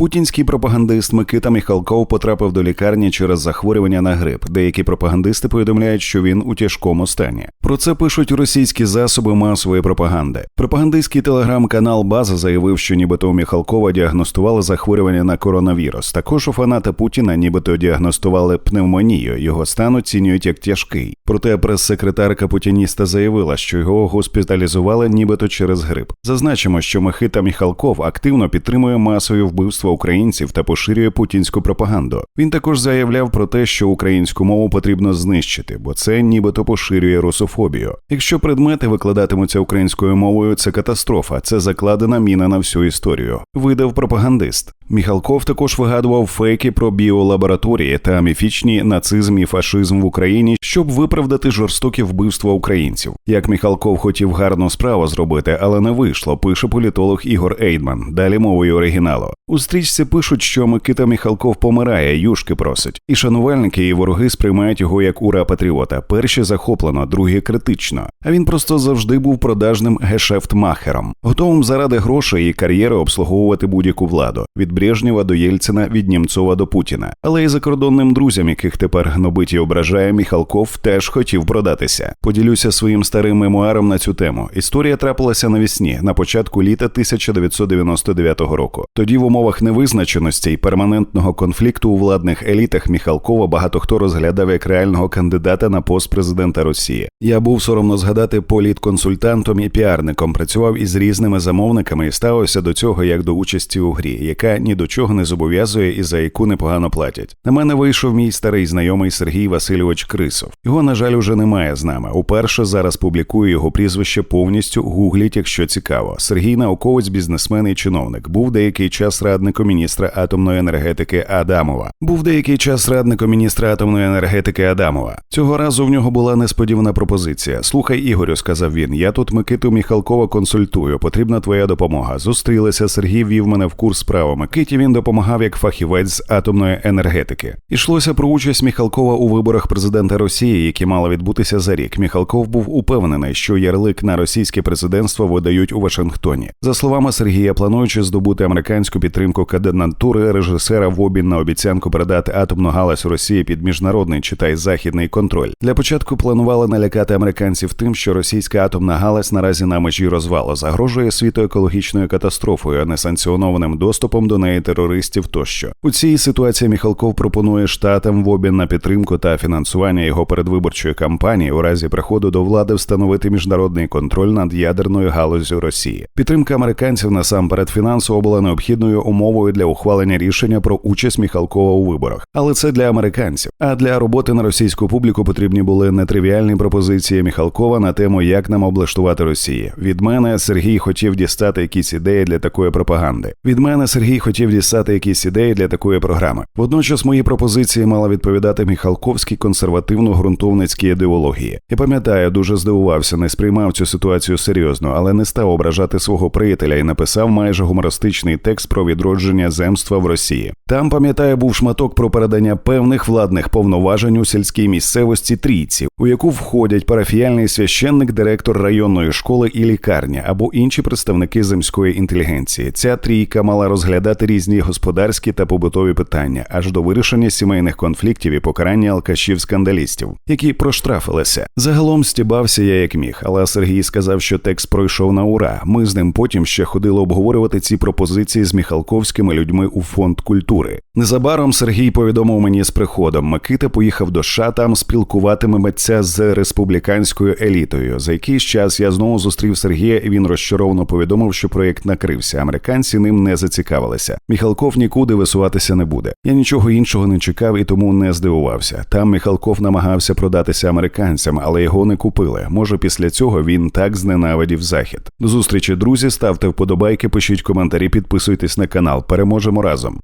Путінський пропагандист Микита Міхалков потрапив до лікарні через захворювання на грип. Деякі пропагандисти повідомляють, що він у тяжкому стані. Про це пишуть російські засоби масової пропаганди. Пропагандистський телеграм-канал База заявив, що нібито у Міхалкова діагностували захворювання на коронавірус. Також у фаната Путіна, нібито діагностували пневмонію. Його стан оцінюють як тяжкий. Проте прес-секретарка путініста заявила, що його госпіталізували нібито через грип. Зазначимо, що Михита Міхалков активно підтримує масові вбивства українців та поширює путінську пропаганду. Він також заявляв про те, що українську мову потрібно знищити, бо це нібито поширює русофобію. Якщо предмети викладатимуться українською мовою, це катастрофа, це закладена міна на всю історію. Видав пропагандист. Міхалков також вигадував фейки про біолабораторії та міфічні нацизм і фашизм в Україні, щоб виправдати жорстокі вбивства українців. Як Міхалков хотів гарну справу зробити, але не вийшло. Пише політолог Ігор Ейдман. Далі мовою оригіналу. У стрічці пишуть, що Микита Міхалков помирає, юшки просить, і шанувальники і вороги сприймають його як ура патріота. Перші захоплено, другі критично. А він просто завжди був продажним гешефтмахером, готовим заради грошей і кар'єри обслуговувати будь-яку владу від Брежнєва до Єльцина, від Німцова до Путіна. Але і закордонним друзям, яких тепер гнобить і ображає, Міхалков теж хотів продатися. Поділюся своїм старим мемуаром на цю тему. Історія трапилася навесні, на початку літа 1999 року. Тоді в умовах невизначеності і перманентного конфлікту у владних елітах Міхалкова багато хто розглядав як реального кандидата на пост президента Росії. Я був соромно згадати політконсультантом і піарником, працював із різними замовниками і ставився до цього як до участі у грі, яка ні до чого не зобов'язує і за яку непогано платять. На мене вийшов мій старий знайомий Сергій Васильович Крисов. Його, на жаль, уже немає з нами. Уперше зараз публікую його прізвище повністю. Гугліть, якщо цікаво. Сергій науковець, бізнесмен і чиновник. Був деякий час радником міністра атомної енергетики Адамова. Був деякий час радником міністра атомної енергетики Адамова. Цього разу в нього була несподівана пропозиція. Слухай, Ігорю, сказав він. Я тут Микиту Міхалкова консультую. Потрібна твоя допомога. Зустрілися. Сергій вів мене в курс справа. Микиті він допомагав як фахівець з атомної енергетики. Ішлося про участь Міхалкова у виборах президента Росії, які мали відбутися за рік. Міхалков був упевнений, що ярлик на російське президентство видають у Вашингтоні. За словами Сергія, плануючи здобути американську підтримку кандидатури режисера в обмін на обіцянку передати атомну галузь Росії під міжнародний читай західний контроль. Для початку планували налякати американців тим, що російська атомна галузь наразі на межі розвалу загрожує світу екологічною катастрофою, а несанкціонованим доступом до неї терористів тощо. У цій ситуації Міхалков пропонує штатам в обмін на підтримку та фінансування його передвиборчої кампанії у разі приходу до влади встановити міжнародний контроль над ядерною галузю Росії. Підтримка американців насамперед фінансово була необхідною умовою для ухвалення рішення про участь Міхалкова у виборах, але це для американців. А для роботи на російську публіку потрібні були нетривіальні пропозиції Міхалкова на тему, як нам облаштувати Росію. Від мене Сергій хотів дістати якісь ідеї для такої пропаганди. Від мене Сергій хотів дістати якісь ідеї для такої програми. Водночас мої пропозиції мала відповідати Міхалковській консервативно-ґрунтовницькій ідеології. Я пам'ятаю, дуже здивувався, не сприймав цю ситуацію серйозно, але не став ображати свого приятеля і написав майже гумористичний текст про відродження земства в Росії. Там, пам'ятаю, був шматок про передання певних владних повноважень у сільській місцевості трійці, у яку входять парафіяльний священник, директор районної школи і лікарня або інші представники земської інтелігенції. Ця трійка мала розглядати різні господарські та побутові питання аж до вирішення сімейних конфліктів і покарання алкашів-скандалістів, які проштрафилися. Загалом стібався я як міг, але Сергій сказав, що текст пройшов на ура. Ми з ним потім ще ходили обговорювати ці пропозиції з міхалковськими людьми у фонд культури. Незабаром Сергій повідомив мені з приходом. Микита поїхав до США, там спілкуватиметься з республіканською елітою. За якийсь час я знову зустрів Сергія, і він розчаровано повідомив, що проєкт накрився. Американці ним не зацікавилися. Міхалков нікуди висуватися не буде. Я нічого іншого не чекав і тому не здивувався. Там Міхалков намагався продатися американцям, але його не купили. Може, після цього він так зненавидів захід. До зустрічі, друзі. Ставте вподобайки, пишіть коментарі, підписуйтесь на канал. Переможемо разом.